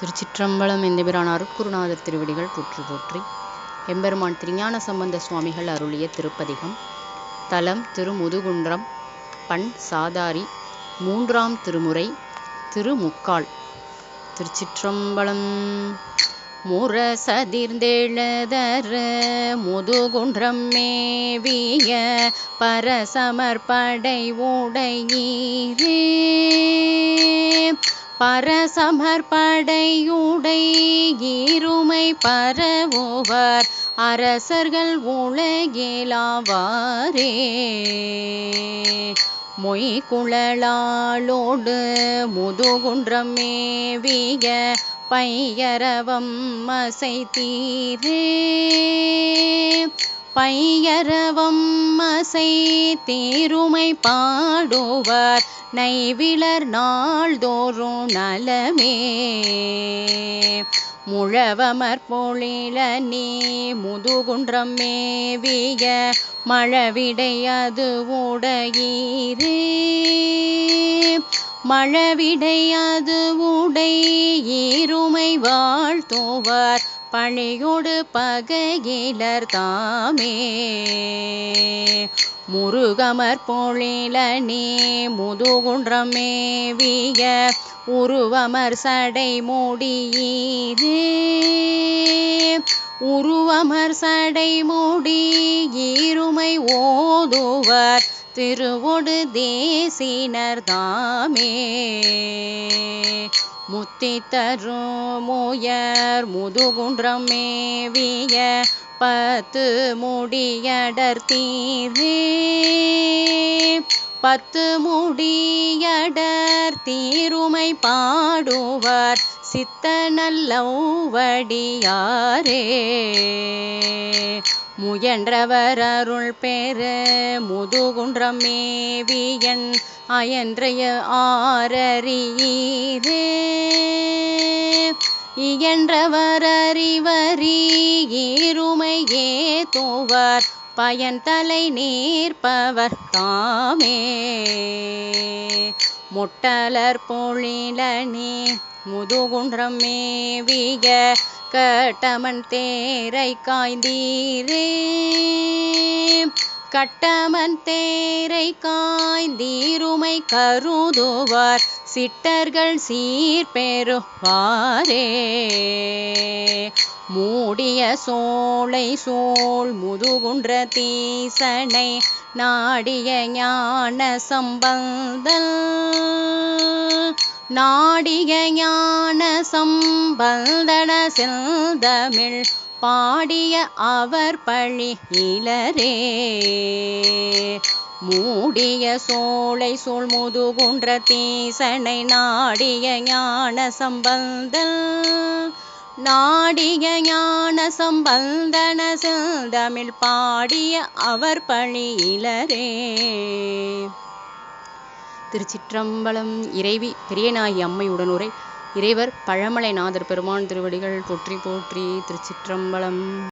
திருச்சிற்றம்பலம் எந்தபிரான் அருட்குருநாதர் திருவடிகள் போற்றி போற்றி. எம்பெருமான் திருஞான சம்பந்த சுவாமிகள் அருளிய திருப்பதிகம். தலம் திருமுதுகுன்றம் பண் சாதாரி மூன்றாம் திருமுறை திருமுக்கால். திருச்சிற்றம்பலம் முரசதிர்ந்தெழுதர் முதுகுன்றம் மேவிய பரசமர்படை உடையீரே பரசமர்படையுடை ஈருமை பரவுவர். அரசர்கள் உலகிலாவாரே. மொய்குழலாளோடு முதுகுன்றம் மேவிய பையரவம் அசைத்தீரே. பையரவம் அசை தேருமை பாடுவார் நைவிலர் நாள்தோறும் நலமே. முழவமர் பொழில நீ முதுகுன்றம் மேவிய மழவிடை அது உடையீரே. மழவிடை அது உடை ஈருமை வாழ்த்துவார். பணியொடு பகையிலர் தாமே. முருகமர் பொழிலனே நீ முதுகுன்றம் உருவமர் சடை மூடியீரே. உருவமர் சடை மூடி ஈருமை ஓதுவர். திருவொடு தேசினர் தாமே. முத்தி தரும் முயர் முதுகுன்றம் மேவிய பத்து முடியடர்த்தீரே பத்து முடியடர் தீருமை பாடுவார் சித்த நல்லவடியாரே முயன்றவர் அருள் பெரு முதுகுன்றம் மேவியன் அயன்றைய ஆரறியீரே. இயன்றவர் அறிவறி தூவர் பயன் தலை நீர்ப்பவர் தாமே. முட்டலர் பொழிலனே நீ முதுகுன்றம் மேவிய கட்டமன் தேரை காய்ந்தீரே. கட்டமன் தேரை காய்ந்தீருமை கருதுவார் சிட்டர்கள் சீர்பெறுவாரே. மூடிய சோலை சோல் முதுகுன்ற தீசனை நாடிய ஞான சம்பந்தல். நாடிய ஞான சம்பந்தன செந்தமிழ் பாடிய அவர் பழி இளரே. மூடிய சோலை சோல் முதுகுன்ற தீசனை நாடிய ஞான சம்பந்தல். நாடிய ஞான சம்பந்தன செந்தமிழ் பாடிய அவர் பணியிலரே திருச்சிற்றம்பலம் இறைவி பெரியநாயகி அம்மை உடனுரை. இறைவர் பழமலைநாதர் பெருமான் திருவடிகள் போற்றி போற்றி திருச்சிற்றம்பலம்.